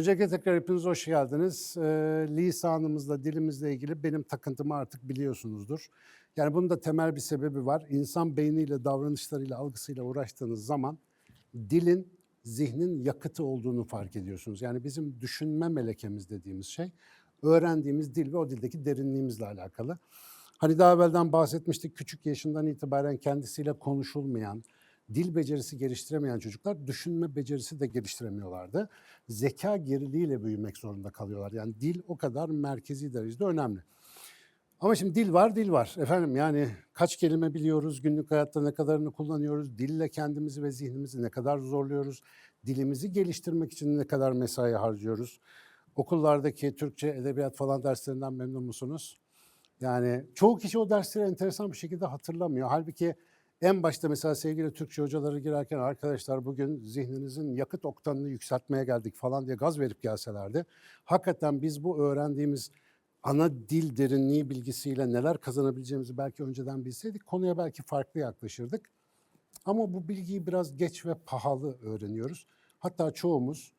Öncelikle tekrar hepiniz hoş geldiniz. Ee, lisanımızla, dilimizle ilgili benim takıntımı artık biliyorsunuzdur. Yani bunun da temel bir sebebi var. İnsan beyniyle, davranışlarıyla, algısıyla uğraştığınız zaman dilin zihnin yakıtı olduğunu fark ediyorsunuz. Yani bizim düşünme melekemiz dediğimiz şey öğrendiğimiz dil ve o dildeki derinliğimizle alakalı. Hani daha evvelden bahsetmiştik küçük yaşından itibaren kendisiyle konuşulmayan, dil becerisi geliştiremeyen çocuklar düşünme becerisi de geliştiremiyorlardı. Zeka geriliğiyle büyümek zorunda kalıyorlar. Yani dil o kadar merkezi derecede önemli. Ama şimdi dil var, dil var. Efendim yani kaç kelime biliyoruz, günlük hayatta ne kadarını kullanıyoruz, dille kendimizi ve zihnimizi ne kadar zorluyoruz, dilimizi geliştirmek için ne kadar mesai harcıyoruz. Okullardaki Türkçe, edebiyat falan derslerinden memnun musunuz? Yani çoğu kişi o dersleri enteresan bir şekilde hatırlamıyor. Halbuki en başta mesela sevgili Türkçe hocaları girerken arkadaşlar bugün zihninizin yakıt oktanını yükseltmeye geldik falan diye gaz verip gelselerdi. Hakikaten biz bu öğrendiğimiz ana dil derinliği bilgisiyle neler kazanabileceğimizi belki önceden bilseydik konuya belki farklı yaklaşırdık. Ama bu bilgiyi biraz geç ve pahalı öğreniyoruz. Hatta çoğumuz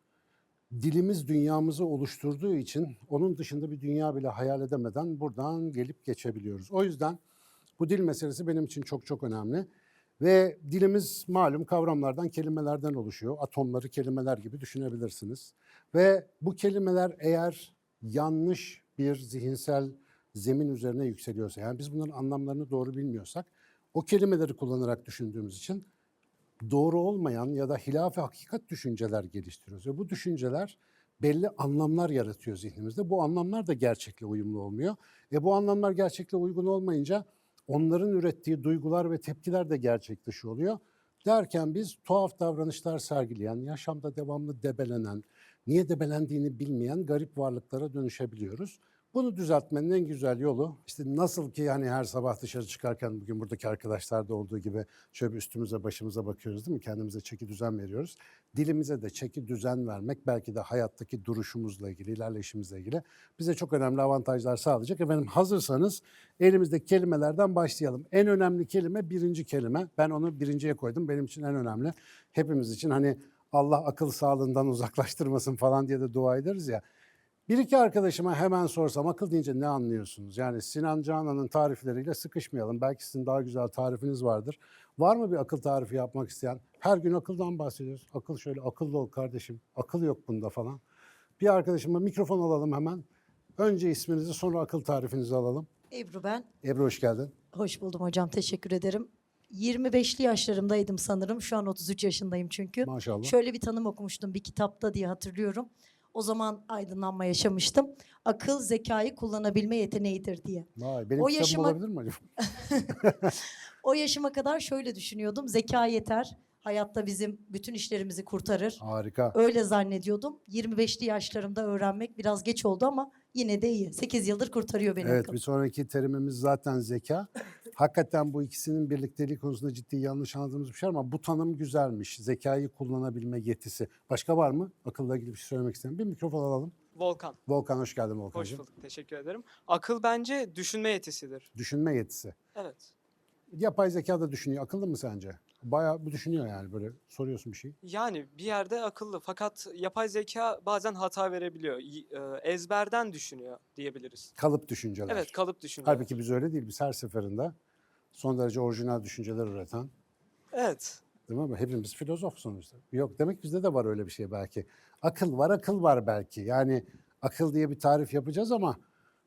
dilimiz dünyamızı oluşturduğu için onun dışında bir dünya bile hayal edemeden buradan gelip geçebiliyoruz. O yüzden bu dil meselesi benim için çok çok önemli. Ve dilimiz malum kavramlardan, kelimelerden oluşuyor. Atomları kelimeler gibi düşünebilirsiniz. Ve bu kelimeler eğer yanlış bir zihinsel zemin üzerine yükseliyorsa, yani biz bunların anlamlarını doğru bilmiyorsak, o kelimeleri kullanarak düşündüğümüz için doğru olmayan ya da hilaf hakikat düşünceler geliştiriyoruz. Ve bu düşünceler belli anlamlar yaratıyor zihnimizde. Bu anlamlar da gerçekle uyumlu olmuyor. E bu anlamlar gerçekle uygun olmayınca onların ürettiği duygular ve tepkiler de gerçek dışı oluyor. Derken biz tuhaf davranışlar sergileyen, yaşamda devamlı debelenen, niye debelendiğini bilmeyen garip varlıklara dönüşebiliyoruz. Bunu düzeltmenin en güzel yolu işte nasıl ki hani her sabah dışarı çıkarken bugün buradaki arkadaşlarda olduğu gibi şöyle bir üstümüze başımıza bakıyoruz değil mi? Kendimize çeki düzen veriyoruz. Dilimize de çeki düzen vermek belki de hayattaki duruşumuzla ilgili, ilerleyişimizle ilgili bize çok önemli avantajlar sağlayacak. Efendim hazırsanız elimizdeki kelimelerden başlayalım. En önemli kelime birinci kelime. Ben onu birinciye koydum. Benim için en önemli. Hepimiz için hani Allah akıl sağlığından uzaklaştırmasın falan diye de dua ederiz ya. Bir iki arkadaşıma hemen sorsam akıl deyince ne anlıyorsunuz? Yani Sinan Canan'ın tarifleriyle sıkışmayalım. Belki sizin daha güzel tarifiniz vardır. Var mı bir akıl tarifi yapmak isteyen? Her gün akıldan bahsediyoruz. Akıl şöyle akıllı ol kardeşim. Akıl yok bunda falan. Bir arkadaşıma mikrofon alalım hemen. Önce isminizi sonra akıl tarifinizi alalım. Ebru ben. Ebru hoş geldin. Hoş buldum hocam. Teşekkür ederim. 25'li yaşlarımdaydım sanırım. Şu an 33 yaşındayım çünkü. Maşallah. Şöyle bir tanım okumuştum bir kitapta diye hatırlıyorum. O zaman aydınlanma yaşamıştım. Akıl zekayı kullanabilme yeteneğidir diye. Vay, benim O yaşıma- olabilir mi acaba? O yaşıma kadar şöyle düşünüyordum. Zeka yeter. Hayatta bizim bütün işlerimizi kurtarır. Harika. Öyle zannediyordum. 25'li yaşlarımda öğrenmek biraz geç oldu ama yine de iyi. 8 yıldır kurtarıyor beni Evet akıl. bir sonraki terimimiz zaten zeka. Hakikaten bu ikisinin birlikteliği konusunda ciddi yanlış anladığımız bir şey ama bu tanım güzelmiş. Zekayı kullanabilme yetisi. Başka var mı? Akılla ilgili bir şey söylemek isteyen. Bir mikrofon alalım. Volkan. Volkan hoş geldin Hoş Volkan'cığım. bulduk. Teşekkür ederim. Akıl bence düşünme yetisidir. Düşünme yetisi. Evet. Yapay zeka da düşünüyor. Akıllı mı sence? Bayağı bu düşünüyor yani böyle soruyorsun bir şey. Yani bir yerde akıllı fakat yapay zeka bazen hata verebiliyor. Y- e, Ezberden düşünüyor diyebiliriz. Kalıp düşünceler. Evet kalıp düşünüyor. Halbuki biz öyle değil. Biz her seferinde son derece orijinal düşünceler üreten Evet. Değil mi? Hepimiz filozof sonuçta. Yok demek bizde de var öyle bir şey belki. Akıl var, akıl var belki. Yani akıl diye bir tarif yapacağız ama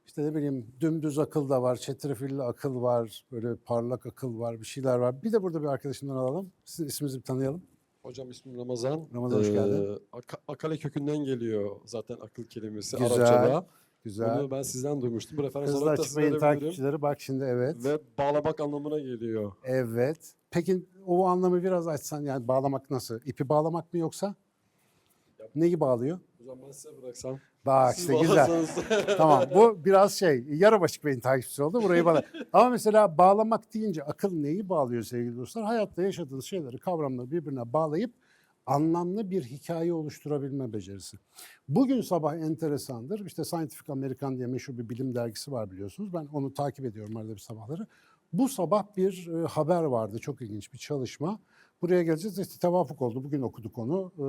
işte ne bileyim dümdüz akıl da var, çetrefilli akıl var, böyle parlak akıl var, bir şeyler var. Bir de burada bir arkadaşımdan alalım. Sizin isminizi bir tanıyalım. Hocam ismim Ramazan. Ramazan, hoş geldin. Ee, Aka- akale kökünden geliyor zaten akıl kelimesi Güzel, Arapçada. Güzel. Bunu ben sizden duymuştum. Bu referans Hızlı olarak da size verebilirim. takipçileri bak şimdi evet. Ve bağlamak anlamına geliyor. Evet. Peki o anlamı biraz açsan yani bağlamak nasıl? İpi bağlamak mı yoksa? Neyi bağlıyor? Hocam ben size bıraksam. Bak siz işte güzel. bağlasanız. tamam bu biraz şey yarı başık beyin takipçisi oldu burayı bana. Ama mesela bağlamak deyince akıl neyi bağlıyor sevgili dostlar? Hayatta yaşadığınız şeyleri kavramları birbirine bağlayıp anlamlı bir hikaye oluşturabilme becerisi. Bugün sabah enteresandır. İşte Scientific American diye meşhur bir bilim dergisi var biliyorsunuz. Ben onu takip ediyorum arada bir sabahları. Bu sabah bir e, haber vardı, çok ilginç bir çalışma. Buraya geleceğiz, işte tevafuk oldu, bugün okuduk onu. E,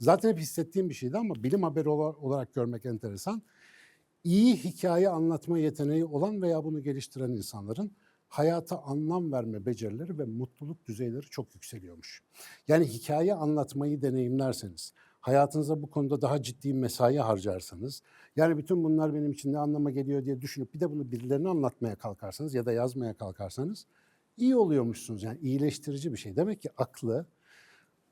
zaten hep hissettiğim bir şeydi ama bilim haberi ola- olarak görmek enteresan. İyi hikaye anlatma yeteneği olan veya bunu geliştiren insanların hayata anlam verme becerileri ve mutluluk düzeyleri çok yükseliyormuş. Yani hikaye anlatmayı deneyimlerseniz, hayatınıza bu konuda daha ciddi mesai harcarsanız, yani bütün bunlar benim için ne anlama geliyor diye düşünüp bir de bunu birilerine anlatmaya kalkarsanız ya da yazmaya kalkarsanız iyi oluyormuşsunuz. Yani iyileştirici bir şey. Demek ki aklı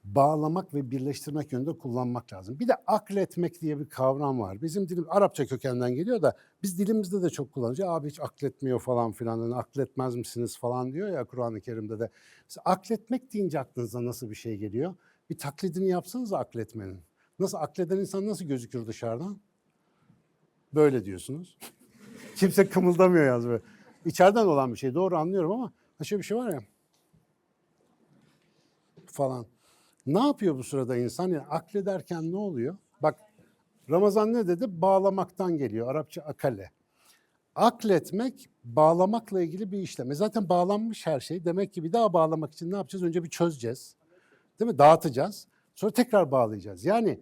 bağlamak ve birleştirmek yönünde kullanmak lazım. Bir de akletmek diye bir kavram var. Bizim dilim Arapça kökenden geliyor da biz dilimizde de çok kullanıyoruz. Abi hiç akletmiyor falan filan. Hani akletmez misiniz falan diyor ya Kur'an-ı Kerim'de de. Mesela akletmek deyince aklınıza nasıl bir şey geliyor? Bir taklidini yapsanız akletmenin. Nasıl akleden insan nasıl gözükür dışarıdan? Böyle diyorsunuz. Kimse kımıldamıyor yalnız böyle. İçeriden olan bir şey doğru anlıyorum ama ha şöyle bir şey var ya falan. Ne yapıyor bu sırada insan? Yani aklederken ne oluyor? Bak Ramazan ne dedi? Bağlamaktan geliyor. Arapça akale. Akletmek bağlamakla ilgili bir işlem. E zaten bağlanmış her şey. Demek ki bir daha bağlamak için ne yapacağız? Önce bir çözeceğiz. Değil mi? Dağıtacağız. Sonra tekrar bağlayacağız. Yani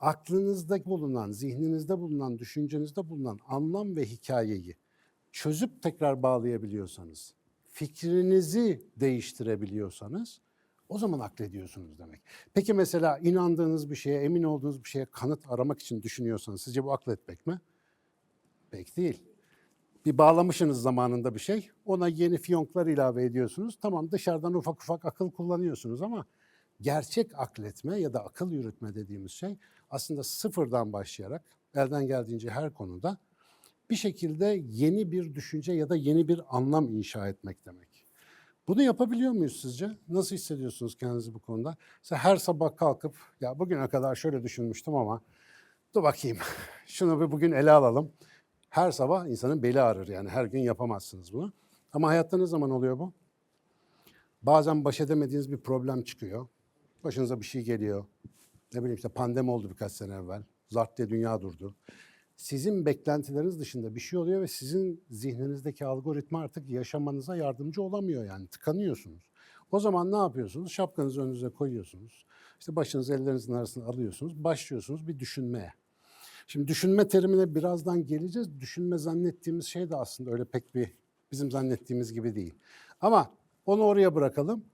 aklınızda bulunan, zihninizde bulunan, düşüncenizde bulunan anlam ve hikayeyi çözüp tekrar bağlayabiliyorsanız, fikrinizi değiştirebiliyorsanız o zaman aklediyorsunuz demek. Peki mesela inandığınız bir şeye, emin olduğunuz bir şeye kanıt aramak için düşünüyorsanız sizce bu akletmek mi? Pek değil. Bir bağlamışsınız zamanında bir şey, ona yeni fiyonklar ilave ediyorsunuz. Tamam dışarıdan ufak ufak akıl kullanıyorsunuz ama gerçek akletme ya da akıl yürütme dediğimiz şey aslında sıfırdan başlayarak elden geldiğince her konuda bir şekilde yeni bir düşünce ya da yeni bir anlam inşa etmek demek. Bunu yapabiliyor muyuz sizce? Nasıl hissediyorsunuz kendinizi bu konuda? Mesela her sabah kalkıp ya bugüne kadar şöyle düşünmüştüm ama dur bakayım şunu bir bugün ele alalım. Her sabah insanın beli ağrır yani her gün yapamazsınız bunu. Ama hayatta ne zaman oluyor bu? Bazen baş edemediğiniz bir problem çıkıyor. Başınıza bir şey geliyor. Ne bileyim işte pandemi oldu birkaç sene evvel. Zart diye dünya durdu. Sizin beklentileriniz dışında bir şey oluyor ve sizin zihninizdeki algoritma artık yaşamanıza yardımcı olamıyor yani tıkanıyorsunuz. O zaman ne yapıyorsunuz? Şapkanızı önünüze koyuyorsunuz. İşte başınızı ellerinizin arasına alıyorsunuz. Başlıyorsunuz bir düşünmeye. Şimdi düşünme terimine birazdan geleceğiz. Düşünme zannettiğimiz şey de aslında öyle pek bir bizim zannettiğimiz gibi değil. Ama onu oraya bırakalım.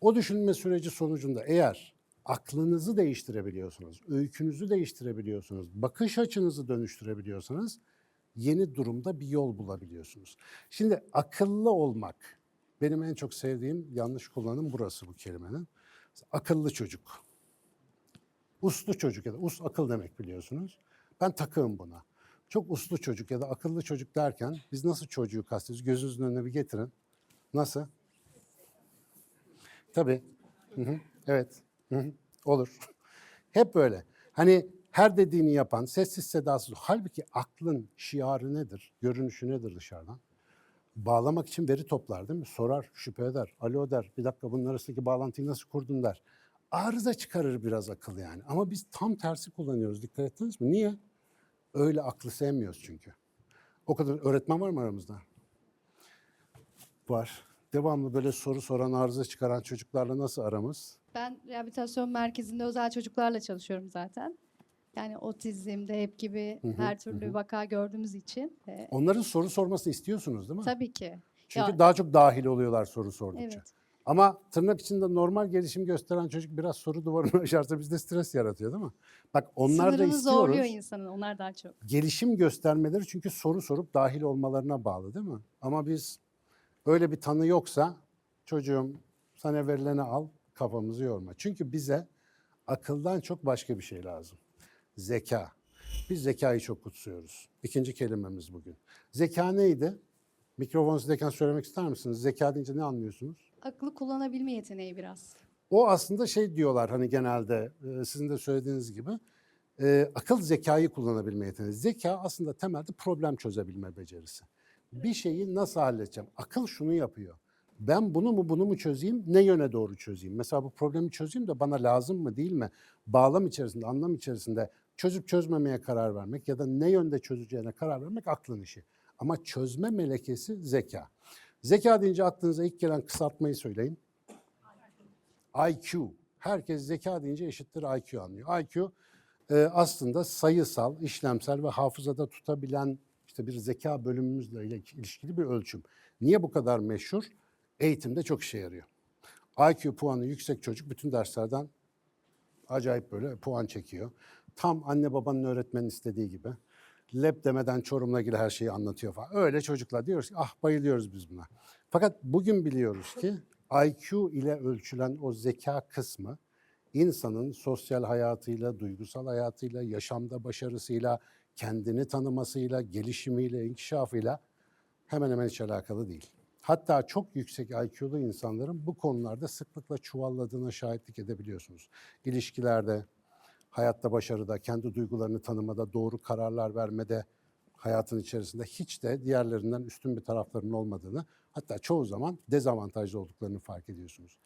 O düşünme süreci sonucunda eğer aklınızı değiştirebiliyorsunuz, öykünüzü değiştirebiliyorsunuz, bakış açınızı dönüştürebiliyorsanız yeni durumda bir yol bulabiliyorsunuz. Şimdi akıllı olmak benim en çok sevdiğim yanlış kullanım burası bu kelimenin. Akıllı çocuk. Uslu çocuk ya da us akıl demek biliyorsunuz. Ben takığım buna. Çok uslu çocuk ya da akıllı çocuk derken biz nasıl çocuğu kastediyoruz? Gözünüzün önüne bir getirin. Nasıl? Tabii. Hı hı. Evet. Olur. Hep böyle. Hani her dediğini yapan, sessiz sedasız. Halbuki aklın şiarı nedir? Görünüşü nedir dışarıdan? Bağlamak için veri toplar değil mi? Sorar, şüphe eder, alo der. Bir dakika bunun arasındaki bağlantıyı nasıl kurdun der. Arıza çıkarır biraz akıl yani. Ama biz tam tersi kullanıyoruz. Dikkat ettiniz mi? Niye? Öyle aklı sevmiyoruz çünkü. O kadar öğretmen var mı aramızda? Var. Devamlı böyle soru soran, arıza çıkaran çocuklarla nasıl aramız? Ben rehabilitasyon merkezinde özel çocuklarla çalışıyorum zaten. Yani otizm, DEP gibi hı, her türlü vaka gördüğümüz için. e, Onların soru sormasını istiyorsunuz değil mi? tabii ki. Çünkü Ya- daha çok dahil oluyorlar soru sordukça. Evet. Ama tırnak içinde normal gelişim gösteren çocuk biraz soru duvarını aşarsa bizde stres yaratıyor değil mi? Bak onlar da Sınırını istiyoruz. zorluyor insanın. Onlar daha çok. Gelişim göstermeleri çünkü soru sorup dahil olmalarına bağlı değil mi? Ama biz öyle bir tanı yoksa çocuğum sana verileni al kafamızı yorma. Çünkü bize akıldan çok başka bir şey lazım. Zeka. Biz zekayı çok kutsuyoruz. İkinci kelimemiz bugün. Zeka neydi? Mikrofon sizdeyken söylemek ister misiniz? Zeka deyince ne anlıyorsunuz? Aklı kullanabilme yeteneği biraz. O aslında şey diyorlar hani genelde e, sizin de söylediğiniz gibi e, akıl zekayı kullanabilme yeteneği. Zeka aslında temelde problem çözebilme becerisi. Bir şeyi nasıl halledeceğim? Akıl şunu yapıyor. Ben bunu mu bunu mu çözeyim? Ne yöne doğru çözeyim? Mesela bu problemi çözeyim de bana lazım mı değil mi? Bağlam içerisinde, anlam içerisinde çözüp çözmemeye karar vermek ya da ne yönde çözeceğine karar vermek aklın işi. Ama çözme melekesi zeka. Zeka deyince aklınıza ilk gelen kısaltmayı söyleyin. IQ. Herkes zeka deyince eşittir IQ anlıyor. IQ e, aslında sayısal, işlemsel ve hafızada tutabilen işte bir zeka bölümümüzle ilişkili bir ölçüm. Niye bu kadar meşhur? Eğitimde çok işe yarıyor. IQ puanı yüksek çocuk bütün derslerden acayip böyle puan çekiyor. Tam anne babanın öğretmenin istediği gibi. Leb demeden Çorum'la ilgili her şeyi anlatıyor falan. Öyle çocuklar diyoruz ki ah bayılıyoruz biz buna. Fakat bugün biliyoruz ki IQ ile ölçülen o zeka kısmı insanın sosyal hayatıyla, duygusal hayatıyla, yaşamda başarısıyla, kendini tanımasıyla, gelişimiyle, inkişafıyla hemen hemen hiç alakalı değil. Hatta çok yüksek IQ'lu insanların bu konularda sıklıkla çuvalladığına şahitlik edebiliyorsunuz. İlişkilerde, hayatta başarıda, kendi duygularını tanımada, doğru kararlar vermede, hayatın içerisinde hiç de diğerlerinden üstün bir taraflarının olmadığını, hatta çoğu zaman dezavantajlı olduklarını fark ediyorsunuz.